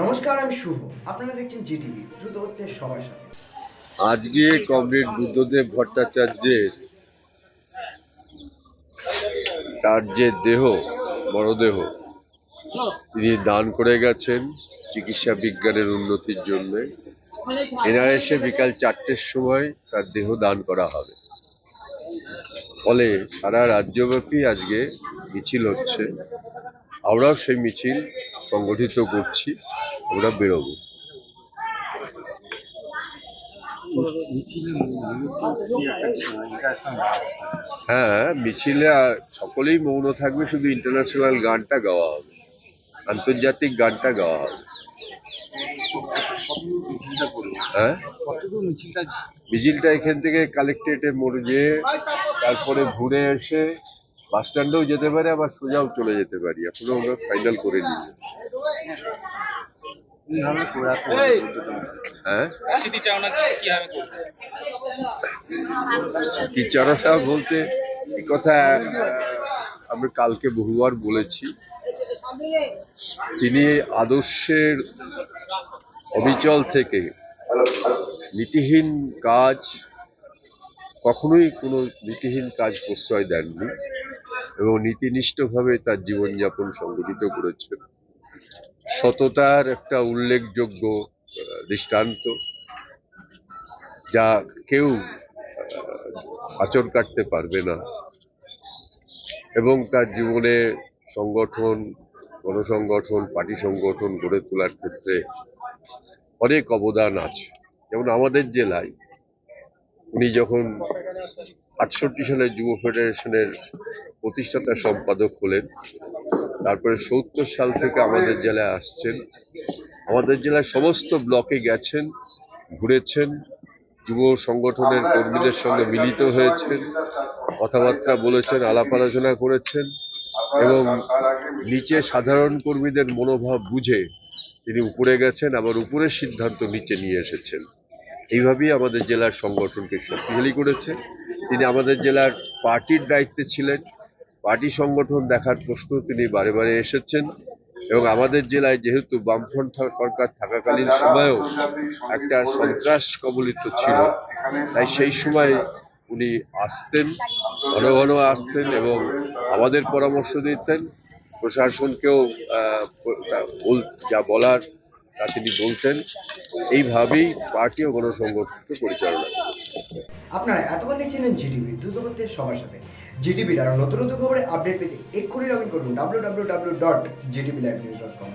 নমস্কার, আমি শুভ। আপনারা দেখছেন জিটিভি, দ্রুত হচ্ছে সবার সাথে। আজকে কমরেড বুদ্ধদেব ভট্টাচার্যের, তার যে দেহ মরদেহ তিনি দান করে গেছেন চিকিৎসা বিজ্ঞানের উন্নতির জন্য। এনআরএসে বিকাল চারটের সময় তার দেহ দান করা হবে। ফলে সারা রাজ্যব্যাপী আজকে মিছিল হচ্ছে। আমরাও সেই মিছিল সংগঠিত করছি, আমরা বেরোবো। হ্যাঁ মিছিলে সকলেই মৌন থাকবে, শুধু ইন্টারন্যাশনাল গানটা গাওয়া হবে। আন্তর্জাতিক গানটা গাওয়া হবে। হ্যাঁ? মিছিলটা এখান থেকে কালেক্টেটে মরে যেয়ে তারপরে ঘুরে এসে বাস স্ট্যান্ডেও যেতে পারে আবার সোজাও চলে যেতে পারি। এখনও আমরা ফাইনাল করে নিই হ্যাঁ? স্মৃতিচারণা বলতে এই কথা আমরা কালকে বহুবার বলেছি। তিনি আদর্শের অবিচল থেকে নীতিহীন কাজ কখনোই কোনো নীতিহীন কাজ প্রশ্রয় দেননি। এবং নীতিনিষ্ঠভাবে তার জীবনযাপন সংগঠিত করেছেন। সততার একটা উল্লেখযোগ্য দৃষ্টান্ত, যা কেউ আচর কাটতে পারবে না। এবং তার জীবনে সংগঠন, গণসংগঠন পার্টি সংগঠন গড়ে তোলার ক্ষেত্রে অনেক অবদান আছে। যেমন আমাদের জেলায়, উনি যখন আটষট্টি সালে যুব ফেডারেশনের প্রতিষ্ঠাতা সম্পাদক হলেন। তারপরে সত্তর সাল থেকে আমাদের জেলায় আসছেন। আমাদের জেলায় সমস্ত ব্লকে গেছেন, ঘুরেছেন, যুব সংগঠনের কর্মীদের সঙ্গে মিলিত হয়েছেন, কথাবার্তা বলেছেন, আলাপ আলোচনা করেছেন এবং নিচে সাধারণ কর্মীদের মনোভাব বুঝে তিনি উপরে গেছেন, আবার উপরের সিদ্ধান্ত নিচে নিয়ে এসেছেন। এইভাবেই আমাদের জেলার সংগঠনকে শক্তিশালী করেছে। তিনি আমাদের জেলার পার্টির দায়িত্বে ছিলেন। পার্টি সংগঠন দেখার প্রশ্ন তিনি বারে বারে এসেছেন এবং আমাদের জেলায় যেহেতু বামফ্রন্ট সরকার থাকাকালীন সময়েও একটা সন্ত্রাস কবলিত ছিল, তাই সেই সময় উনি আসতেন, ঘন ঘন আসতেন এবং আমাদের পরামর্শ দিতেন। প্রশাসনকেও যা বলার তা তিনি বলতেন, এইভাবেই পার্টি ও গণসংগঠনকে পরিচালনা আপনারা এতক্ষণ দেখছিলেন জিটিভি দ্রুত হচ্ছে সবার সাথে। জিটিভির আরও নতুন নতুন খবরে আপডেট পেতে এক্ষুনি লগ ইন করুন W W W dot GTV live news dot com